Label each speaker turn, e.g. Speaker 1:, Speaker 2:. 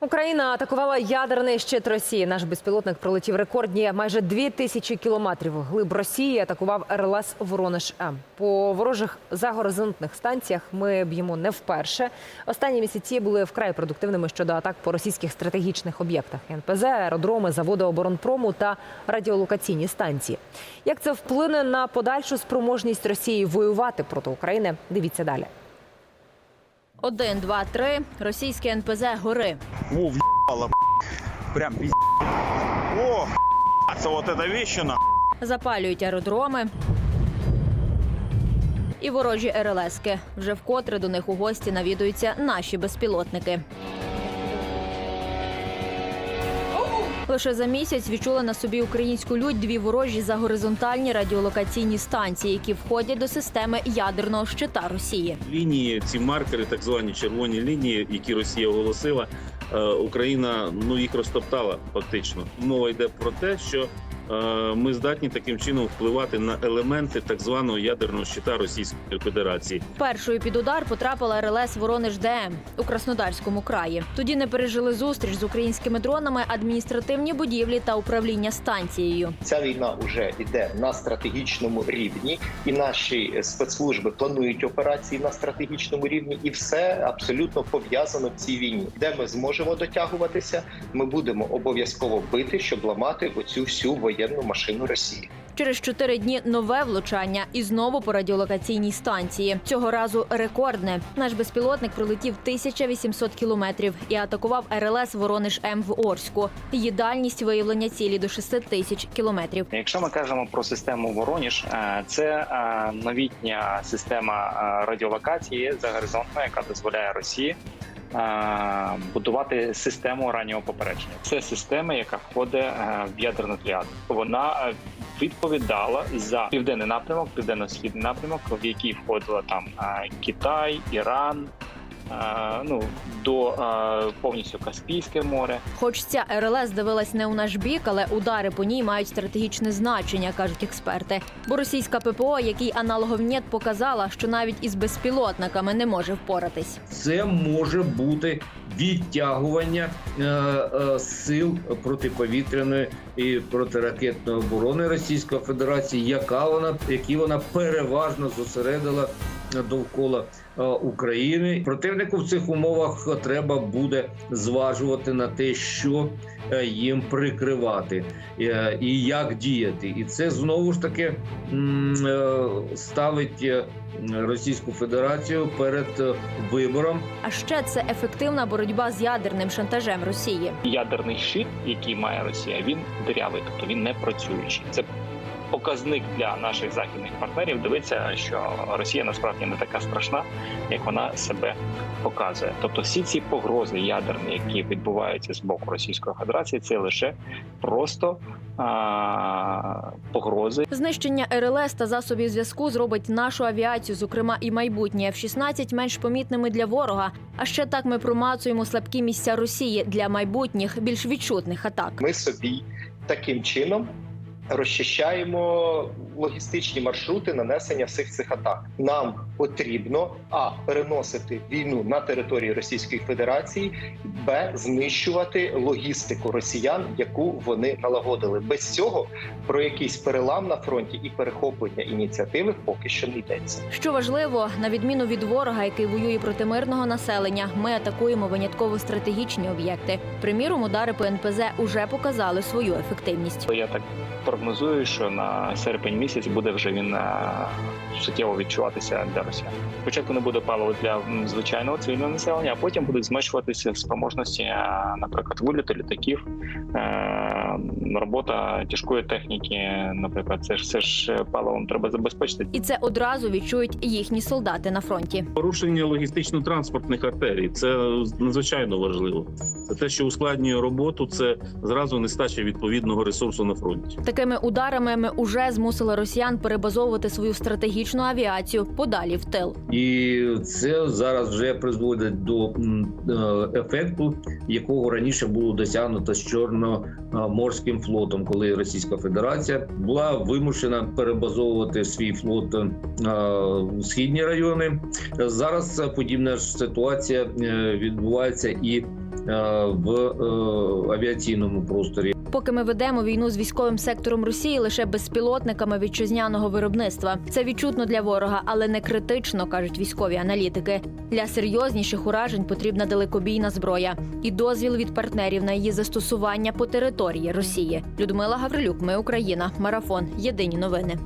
Speaker 1: Україна атакувала ядерний щит Росії. Наш безпілотник пролетів рекордні майже дві тисячі кілометрів. Глиб Росії атакував РЛС Воронеж М. По ворожих загоризонтних станціях ми б'ємо не вперше. Останні місяці були вкрай продуктивними щодо атак по російських стратегічних об'єктах: НПЗ, аеродроми, заводи оборонпрому та радіолокаційні станції. Як це вплине на подальшу спроможність Росії воювати проти України? Дивіться далі.
Speaker 2: Один, два, три. Російське НПЗ гори.
Speaker 3: О, въебало, прям пиздец. О, це от ця віщина.
Speaker 2: Запалюють аеродроми. І ворожі РЛСки. Вже вкотре до них у гості навідуються наші безпілотники. Лише за місяць відчули на собі українську лють дві ворожі за горизонтальні радіолокаційні станції, які входять до системи ядерного щита Росії.
Speaker 4: лінії, ці маркери, так звані червоні лінії, які Росія оголосила, е, Україна ну їх розтоптала фактично. Мова йде про те, що ми здатні таким чином впливати на елементи так званого ядерного щита Російської Федерації.
Speaker 2: Першою під удар потрапила РЛС Воронеж ДМ у Краснодарському краї. Тоді не пережили зустріч з українськими дронами, адміністративні будівлі та управління станцією.
Speaker 5: Ця війна вже йде на стратегічному рівні, і наші спецслужби планують операції на стратегічному рівні, і все абсолютно пов'язано в цій війні. Де ми зможемо дотягуватися, ми будемо обов'язково бити, щоб ламати оцю всю воєнну машину Росії.
Speaker 2: Через чотири дні нове влучання і знову по радіолокаційній станції. Цього разу рекордне. Наш безпілотник пролетів 1800 кілометрів і атакував РЛС Воронеж М в Орську. Її дальність виявлення цілі до 6 тисяч кілометрів.
Speaker 6: Якщо ми кажемо про систему Вороніж, е, це е, новітня система е, радіолокації загоризонтна, яка дозволяє Росії будувати систему раннього попередження. Це система, яка входить е, в ядерну тріаду. Вона е, відповідала за південний напрямок, південно-східний напрямок, в який входила там е, Китай, Іран. Ну до повністю Каспійське море,
Speaker 2: Хоч ця РЛС дивилась не у наш бік, але удари по ній мають стратегічне значення, кажуть експерти. Бо російська ППО, який аналогов НЕТ, показала, що навіть із безпілотниками не може впоратись.
Speaker 7: це може бути відтягування е, е, сил протиповітряної і протиракетної оборони Російської Федерації, яка вона які вона переважно зосередила довкола е, України. Противнику в цих умовах треба буде зважувати на те, що е, їм прикривати е, і як діяти, і це знову ж таки ставить Російську Федерацію перед вибором.
Speaker 2: А ще це ефективна боротьба з ядерним шантажем Росії.
Speaker 6: ядерний щит, який має Росія, він дирявий, тобто він не працюючий. Це показник для наших західних партнерів. Дивиться, що Росія насправді не така страшна, як вона себе показує. Тобто, всі ці погрози ядерні, які відбуваються з боку Російської Федерації, це лише просто а, погрози.
Speaker 2: Знищення РЛС та засобів зв'язку зробить нашу авіацію, зокрема і майбутнє F-16, менш помітними для ворога. А ще так ми промацуємо слабкі місця Росії для майбутніх більш відчутних атак.
Speaker 5: Ми собі таким чином розчищаємо логістичні маршрути нанесення всіх цих атак. Нам потрібно а переносити війну на території Російської Федерації, б знищувати логістику росіян, яку вони налагодили. Без цього про якийсь перелам на фронті і перехоплення ініціативи поки що не йдеться.
Speaker 2: Що важливо, на відміну від ворога, який воює проти мирного населення, ми атакуємо винятково стратегічні об'єкти. Приміром, удари по НПЗ уже показали свою ефективність.
Speaker 6: Я так прогнозую, що на серпень місяць буде вже він е, суттєво відчуватися для росіян. Спочатку не буде паливо для звичайного цивільного населення, а потім будуть зменшуватися спроможності, е, наприклад, виліту літаків, е, робота тяжкої техніки. Наприклад, це ж все ж паливом треба забезпечити.
Speaker 2: І це одразу відчують їхні солдати на фронті.
Speaker 4: Порушення логістично-транспортних артерій це надзвичайно важливо. Це те, що ускладнює роботу, це зразу нестача відповідного ресурсу на фронті.
Speaker 2: Такими ударами ми уже змусили росіян перебазовувати свою стратегічну авіацію подалі в тил.
Speaker 7: І це зараз вже призводить до е, ефекту, якого раніше було досягнуто з Чорноморським флотом, коли Російська Федерація була вимушена перебазовувати свій флот е, у східні райони. Зараз подібна ж ситуація е, відбувається і в авіаційному просторі.
Speaker 2: Поки ми ведемо війну з військовим сектором Росії лише безпілотниками вітчизняного виробництва. Це відчутно для ворога, але не критично, кажуть військові аналітики. Для серйозніших уражень потрібна далекобійна зброя і дозвіл від партнерів на її застосування по території Росії. Людмила Гаврилюк, ми Україна, марафон. Єдині новини.